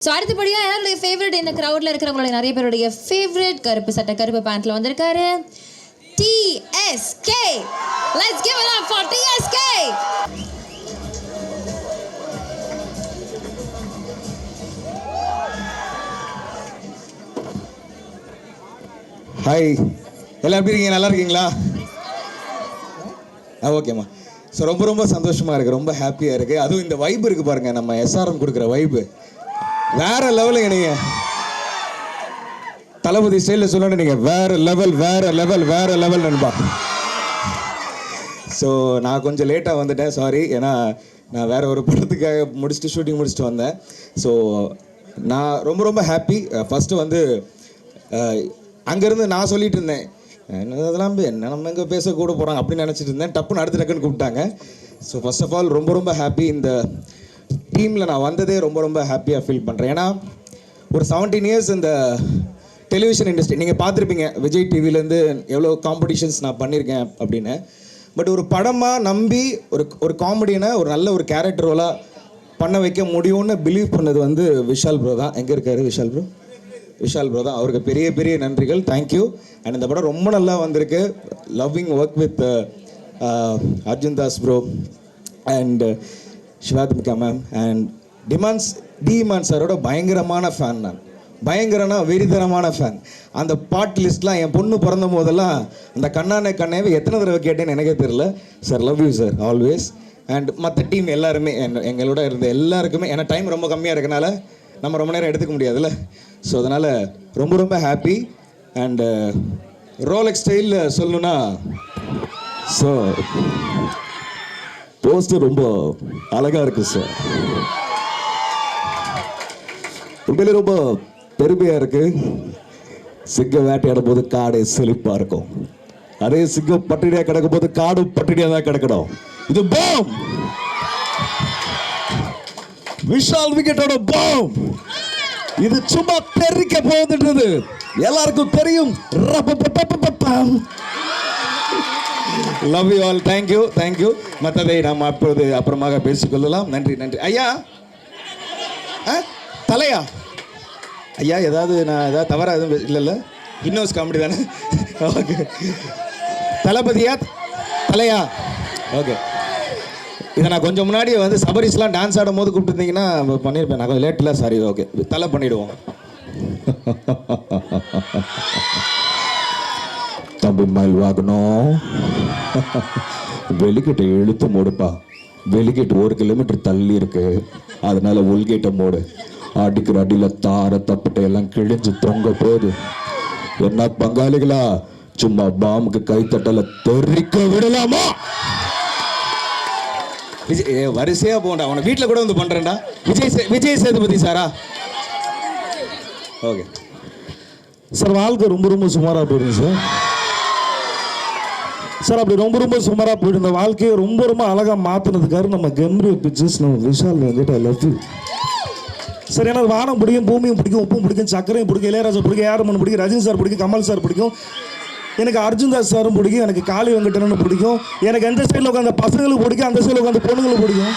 So அடுத்தபடியாக யாருடைய favourite இந்த க்ரௌடில் இருக்கிறவங்களுடைய நிறைய பேருடைய ஃபேவரட் கருப்பு சட்டை கருப்பு பேண்ட்ல வந்திருக்காரு. TSK let's give it up for TSK hi எல்லாம் எப்படி இருக்கீங்க? நல்லா இருக்கீங்களா? ஆ ஓகேம்மா ஸோ ரொம்ப ரொம்ப சந்தோஷமாக இருக்குது ரொம்ப ஹாப்பியாக இருக்குது அதுவும் இந்த வைப் இருக்குது பாருங்கள் நம்ம எஸ்ஆர்எம் கொடுக்குற வைப்பு வேற லெவலுங்க நீங்கள் தளபதி ஸ்டைலில் சொல்லணும் நீங்கள் வேற லெவல் வேற லெவல் வேற லெவல் நண்பா ஸோ நான் கொஞ்சம் லேட்டாக வந்துட்டேன் சாரி ஏன்னா நான் வேற ஒரு படத்துக்காக முடிச்சுட்டு ஷூட்டிங் முடிச்சுட்டு வந்தேன். ஸோ நான் ரொம்ப ரொம்ப ஹாப்பி ஃபஸ்ட்டு வந்து அங்கேருந்து நான் சொல்லிட்டு இருந்தேன் என்ன இதெல்லாம் பே- என்ன நம்ம எங்கே பேச கூட போகிறாங்க அப்படின்னு நினச்சிட்டு இருந்தேன். டப்புன்னு அடுத்த டக்குன்னு கூப்பிட்டாங்க. ஸோ ஃபர்ஸ்ட் ஆஃப் ஆல் ரொம்ப ரொம்ப ஹாப்பி இந்த டீமில் நான் வந்ததே ரொம்ப ரொம்ப ஹாப்பியாக ஃபீல் பண்ணுறேன் ஏன்னா ஒரு செவன்டீன் இயர்ஸ் இந்த டெலிவிஷன் இண்டஸ்ட்ரி நீங்கள் பார்த்துருப்பீங்க விஜய் டிவிலேருந்து எவ்வளோ காம்படிஷன்ஸ் நான் பண்ணியிருக்கேன் அப்படின்னு. பட் ஒரு படமாக நம்பி ஒரு ஒரு காமெடியனை ஒரு நல்ல ஒரு கேரக்டர் ரோலாக பண்ண வைக்க முடியும்னு பிலீவ் பண்ணது வந்து விஷால் ப்ரோ தான். எங்கே இருக்காரு விஷால் ப்ரோ விஷால் ப்ரோ தான். அவருக்கு பெரிய பெரிய நன்றிகள். தேங்க்யூ அண்ட் இந்த படம் ரொம்ப நல்லா வந்திருக்கு. Loving work with Arjun Das bro and Shivathmika ma'am and demands டிமான் சாரோட பயங்கரமான ஃபேன் நான். பயங்கரனா வெறிதனமான ஃபேன் அந்த பாட் லிஸ்ட்லாம் என் பொண்ணு பிறந்த போதெல்லாம் அந்த கண்ணானே கண்ணாவை எத்தனை தடவை கேட்டேன்னு எனக்கே தெரில sir love you sir always and மற்ற டீம் எல்லாருமே என்- எங்களோட இருந்த எல்லாருக்குமே ஏன்னா டைம் ரொம்ப கம்மியாக இருக்கனால நம்ம ரொம்ப நேரம் எடுத்துக்க முடியாதுல்ல. ஸோ அதனால் ரொம்ப ரொம்ப ஹாப்பி அண்டு ரோலெக்ஸ் ஸ்டைலில் சொல்லணுன்னா ஸோ போஸ்டர் ரொம்ப அழகாக இருக்கு சார் உண்மையிலே ரொம்ப பெருமையாக இருக்கு. சிங்கம் வேட்டையாடும் போது காடே செழிப்பாக இருக்கும். அதே சிங்கம் பட்டினியாக கிடக்கும் போது காடும் பட்டினியாக தான் கிடக்கணும். இது பாம் விஷால் விக்கெட்டோட பாம் இது சும்மா தெரிக்க போகுதுன்றது. எல்லாருக்கும் தெரியும். Love you all thank you thank you மற்றதை நாம் அப்பொழுது அப்புறமாக பேசிக்கொள்ளலாம். நன்றி நன்றி. ஐயா! ஆ? தலையா? ஐயா ஏதாவது நான் ஏதாவது தவறாக எதுவும் இல்லைல்ல. இன்னோஸ் காமெடி தானே? ஓகே தளபதியா? தலையா? ஓகே இதை நான் கொஞ்சம் முன்னாடி வந்து சபரிஸ்லாம் டான்ஸ் ஆடும் போது கூப்பிட்டுருந்தீங்கன்னா பண்ணியிருப்பேன் நான் கொஞ்சம் லேட்டில் சாரி ஓகே தலை பண்ணிவிடுவோம் தம்பி மயில் வாகனம். வெளிக்கிட்ட இழுத்து மூடுப்பா. வெளிக்கிட்டு ஒரு கிலோமீட்டர் தள்ளி இருக்கு. அதனால உள்கேட்ட மூடு. அடிக்கிற அடியில தார தப்பட்டை எல்லாம் கிழிஞ்சு தொங்க போகுது. என்ன பங்காளிகளா? சும்மா பாம்புக்கு கைத்தட்டல தெறிக்க விடலாமா? விஜய் வரிசையா போண்டா அவனை வீட்டில் கூட வந்து பண்றேன்டா. விஜய் சே- விஜய் சேதுபதி சாரா? ஓகே சார் வாழ்க்கை ரொம்ப ரொம்ப சுமாராக போயிடுங்க சார். சார் அப்படி ரொம்ப ரொம்ப சுமாராக போயிடும் இந்த வாழ்க்கையை ரொம்ப ரொம்ப அழகாக மாற்றினதுக்காக நம்ம கம்பீர் பிக்சர்ஸ் நம்ம விஷால் வந்துட்டு ஐ லவ் யூ சார் எனக்கு வானம் பிடிக்கும் பூமியும் பிடிக்கும் உப்பும் பிடிக்கும் சக்கரையும் பிடிக்கும் இளையராஜா பிடிக்கும் ஏரமன் பிடிக்கும் ரஜினி சார் பிடிக்கும் கமல் சார் பிடிக்கும். எனக்கு அர்ஜுன் தாஸ் சாரும் பிடிக்கும் எனக்கு காளி வெங்கடனும் பிடிக்கும். எனக்கு எந்த சைடில் உட்காந்து பசங்களுக்கு பிடிக்கும் அந்த சைடில் உட்காந்து பொண்ணுங்களுக்கு பிடிக்கும்.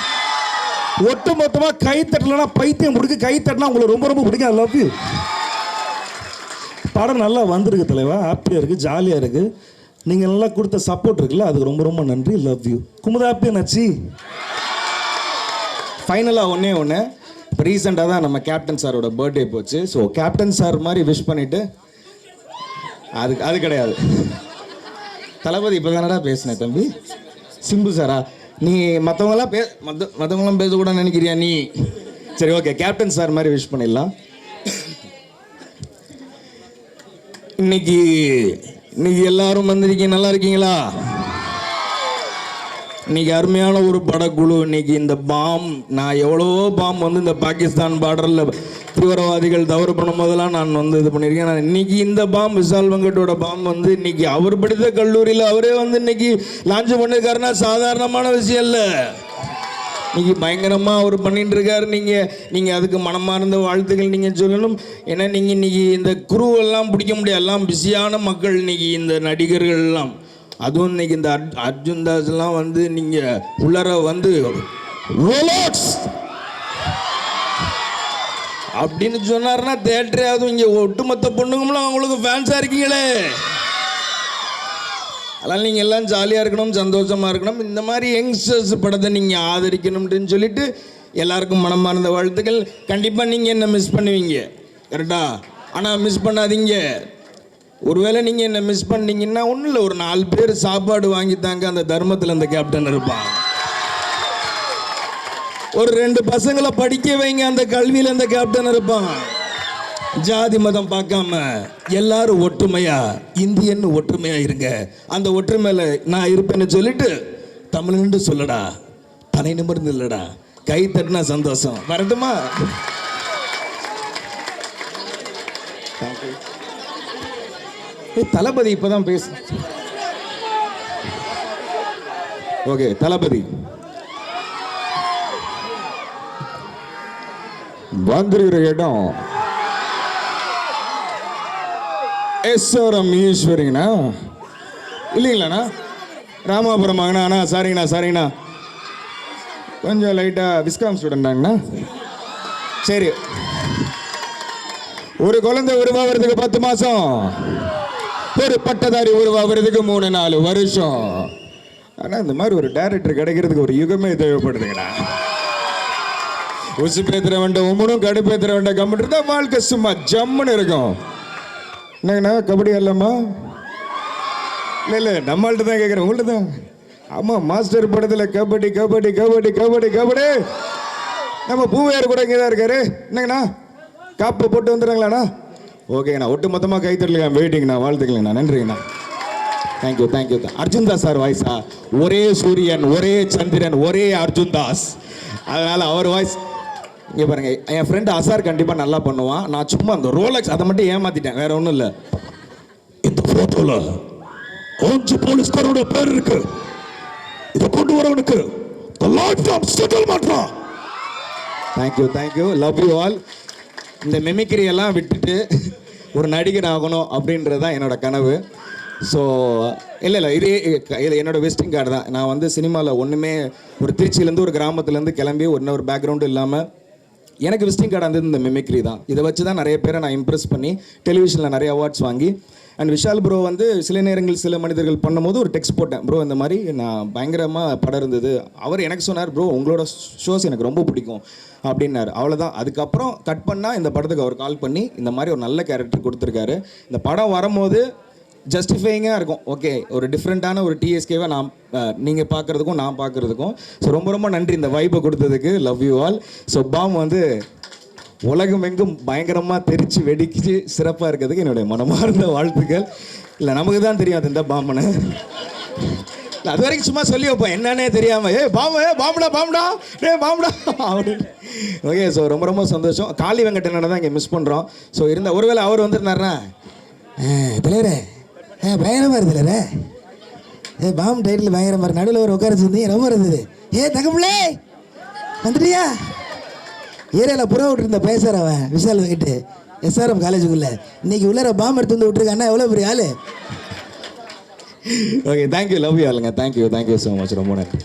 ஒட்டு மொத்தமாக கை தட்டலைன்னா பைத்தியம் பிடிக்கும் கை தட்டினா உங்களுக்கு ரொம்ப ரொம்ப பிடிக்கும் ஐ லவ் யூ படம் நல்லா வந்திருக்கு தலைவா ஹாப்பியாக இருக்குது ஜாலியாக இருக்குது நீங்கள் நல்லா கொடுத்த சப்போர்ட் இருக்குல்ல அதுக்கு ரொம்ப ரொம்ப நன்றி. லவ் யூ குமுதாப்பி நச்சி ஃபைனலாக ஒன்றே ஒன்று இப்போ ரீசெண்டாக தான் நம்ம கேப்டன் சாரோட பர்த்டே போச்சு. ஸோ கேப்டன் சார் மாதிரி விஷ் பண்ணிவிட்டு அது அது கிடையாது. தளபதி இப்போ தானடா பேசினேன் தம்பி? சிம்பு சாரா நீ மற்றவங்களாம் பே மற்ற மற்றவங்களாம் பேசக்கூடாதுன்னு நினைக்கிறியா நீ? சரி ஓகே கேப்டன் சார் மாதிரி விஷ் பண்ணிடலாம். இன்னைக்கு இன்னைக்கு எல்லாரும் வந்திருக்கீங்க நல்லா இருக்கீங்களா? இன்னைக்கு அருமையான ஒரு படக்குழு. இன்னைக்கு இந்த பாம் நான் எவ்வளவோ பாம் வந்து இந்த பாகிஸ்தான் பார்டரில் தீவிரவாதிகள் தவறு பண்ணும் போதெல்லாம் நான் வந்து இது பண்ணியிருக்கேன். நான் இன்னைக்கு இந்த பாம் விஷால் வெங்கட்டோட பாம் வந்து இன்னைக்கு அவர் படித்த கல்லூரியில் அவரே வந்து இன்னைக்கு லான்ச் பண்ணியிருக்காருன்னா சாதாரணமான விஷயம் இல்லை. இன்னைக்கு பயங்கரமாக அவர் பண்ணிட்டு இருக்காரு நீங்கள் நீங்கள் அதுக்கு மனமார்ந்த வாழ்த்துக்கள் நீங்கள் சொல்லணும். ஏன்னா நீங்கள் இன்னைக்கு இந்த குருவெல்லாம் பிடிக்க முடியாது. எல்லாம் பிஸியான மக்கள் இன்னைக்கு இந்த நடிகர்கள்லாம். அதுவும் இன்னைக்கு இந்த அர்ஜ்- அர்ஜுன் தாஸ்லாம் வந்து நீங்கள் உள்ளர வந்து அப்படின்னு சொன்னாருன்னா தேட்டரே அதுவும் இங்கே ஒட்டுமொத்த பொண்ணுங்களும் அவங்களுக்கு ஃபேன்ஸாக இருக்கீங்களே. அதனால் நீங்கள் எல்லாம் ஜாலியாக இருக்கணும் சந்தோஷமாக இருக்கணும். இந்த மாதிரி யங்ஸ்டர்ஸ் படத்தை நீங்கள் ஆதரிக்கணும்னு சொல்லிட்டு எல்லாருக்கும் மனமார்ந்த வாழ்த்துக்கள். கண்டிப்பாக நீங்கள் என்ன மிஸ் பண்ணுவீங்க? கரெக்டா ஆனால் மிஸ் பண்ணாதீங்க. ஒருவேளை நீங்கள் என்ன மிஸ் பண்ணீங்கன்னா ஒன்றும் இல்லை ஒரு நாலு பேர் சாப்பாடு வாங்கித்தாங்க அந்த தர்மத்தில் அந்த கேப்டன் இருப்பான். ஒரு ரெண்டு பசங்களை படிக்க வைங்க அந்த கல்வியில் அந்த கேப்டன் இருப்பான். ஜாதி மதம் பார்க்காம எல்லாரும் ஒற்றுமையா? இந்தியன்னு ஒற்றுமையா இருங்க. அந்த ஒற்றுமையில நான் இருப்பேன்னு சொல்லிட்டு தமிழ்னு சொல்லடா. தலை நிமிர்ந்து இல்லடா. கை தட்டினா சந்தோஷம். வரட்டுமா? தளபதி இப்பதான் பேசு. ஓகே தளபதி. வந்திருக்கிற இடம் எஸ்வரம் ஈஸ்வரிங்கண்ணா? இல்லைங்களாண்ணா? ராமாபுரம் அண்ணா சாரிங்கண்ணா சாரிங்கண்ணா கொஞ்சம் லைட்டாக விஸ்காம் ஸ்டூடெண்டாங்கண்ணா சரி. ஒரு குழந்தை உருவாகிறதுக்கு பத்து மாதம் ஒரு பட்டதாரி உருவாகிறதுக்கு மூணு நாலு வருஷம். ஆனால் இந்த மாதிரி ஒரு டேரக்டர் கிடைக்கிறதுக்கு ஒரு யுகமே தேவைப்படுதுங்கண்ணா. உசு பேத்துற வேண்ட உமனும் கடுப்பேத்துற வேண்ட கம்முன்னு இருந்தா வாழ்க்கை சும்மா ஜம்முன்னு இருக்கும். என்னங்கண்ணா கபடி அல்லம்மா இல்லை இல்லை நம்மள்கிட்ட தான் கேட்குறேன் உங்கள்ட்ட தான். ஆமாம் மாஸ்டர் படத்தில் கபடி கபடி கபடி கபடி கபடி. நம்ம பூவையார் கூட இங்கே தான் இருக்காரு. என்னங்கண்ணா? காப்பு போட்டு வந்துடுறாங்களாண்ணா? ஓகேங்கண்ணா ஒட்டு மொத்தமாக கை தட்டலாம் வெயிட்டிங்கண்ணா வாழ்த்துக்கலங்கண்ணா நன்றிங்கண்ணா. Thank you thank you Arjun Das sir வாய்ஸா ஒரே சூரியன் ஒரே சந்திரன் ஒரே அர்ஜுன் தாஸ். அதனால் அவர் வாய்ஸ் இங்கே பாருங்க என் ஃப்ரெண்டு அசார் கண்டிப்பாக நல்லா பண்ணுவான் நான் சும்மா அந்த ரோலக்ஸ் அதை மட்டும் ஏமாத்திட்டேன் வேற ஒன்றும் இல்லை. இந்த போட்டோல அஞ்சு போலீஸ்காரோட பேர் இருக்கு. இதை கொண்டு வரவனுக்கு லைஃப் டைம் செட்டில் மாட்டான் thank you thank you love you all இந்த மெமிக்ரி எல்லாம் விட்டுட்டு ஒரு நடிகர் ஆகணும் அப்படின்றது தான் என்னோட கனவு. ஸோ இல்லை இல்லை இது இது என்னோட விசிட்டிங் கார்டு தான். நான் வந்து சினிமாவில் ஒன்றுமே ஒரு திருச்சியிலேருந்து ஒரு கிராமத்துலேருந்து கிளம்பி ஒன்றும் ஒரு பேக்ரவுண்டு இல்லாமல் எனக்கு விசிட்டிங் கார்டு இருந்தது இந்த மிமிக்ரி தான். இதை வச்சு தான் நிறைய பேரை நான் இம்ப்ரெஸ் பண்ணி டெலிவிஷனில் நிறைய அவார்ட்ஸ் வாங்கி அண்ட் விஷால் ப்ரோ வந்து சில நேரங்கள் சில மனிதர்கள் பண்ணும்போது ஒரு டெக்ஸ்ட் போட்டேன். ப்ரோ இந்த மாதிரி நான் பயங்கரமாக படம் இருந்தது. அவர் எனக்கு சொன்னார் ப்ரோ உங்களோட ஷோஸ் எனக்கு ரொம்ப பிடிக்கும். அப்படின்னாரு. அவ்வளோதான் அதுக்கப்புறம் கட் பண்ணால் இந்த படத்துக்கு அவர் கால் பண்ணி இந்த மாதிரி ஒரு நல்ல கேரக்டர் கொடுத்துருக்காரு. இந்த படம் வரும்போது ஜஸ்டிஃபைங்காக இருக்கும். ஓகே ஒரு டிஃப்ரெண்ட்டான ஒரு டிஎஸ்கேவை நான் நீங்கள் பார்க்குறதுக்கும் நான் பார்க்குறதுக்கும். ஸோ ரொம்ப ரொம்ப நன்றி இந்த வாய்ப்பை கொடுத்ததுக்கு. Love you all so bomb வந்து உலகம் எங்கும் பயங்கரமாக தெரித்து வெடிச்சு சிறப்பாக இருக்கிறதுக்கு என்னுடைய மனமார்ந்த வாழ்த்துக்கள். இல்லை நமக்கு தான் தெரியும் அது இந்த பாம்பனை அது வரைக்கும் சும்மா சொல்லி வைப்போம். என்னன்னே தெரியாமல் ஏ பாம்பு ஏ பாம்புடா பாம்புடா ஏ பாம்புடா. அப்படின்னு. ஓகே ஸோ ரொம்ப ரொம்ப சந்தோஷம். காளி வெங்கடனை தான் இங்கே மிஸ் பண்ணுறோம் ஸோ இருந்த ஒருவேளை அவர் வந்திருந்தாருன்னா தலைவரே ஏ பயங்கரமாக இருந்ததுல ஏ பாம் டைட்டில் பயங்கரமாக இருக்கு. நடுவில் ஒரு உட்கார வச்சிருந்தீங்க ரொம்ப இருந்தது ஏ தகப்பிள்ளே வந்துட்டியா? ஏரியாவில் புறா விட்டுருந்த பேசுகிற அவன் விஷால் கிட்ட எஸ்ஆர்எம் காலேஜுக்குள்ளே இன்னைக்கு உள்ளார பாம் எடுத்து வந்து விட்டுருக்காண்ணா எவ்வளோ பெரிய ஆளு? Okay thank you love you ஆளுங்க thank you thank you so much ரொம்ப நன்றி.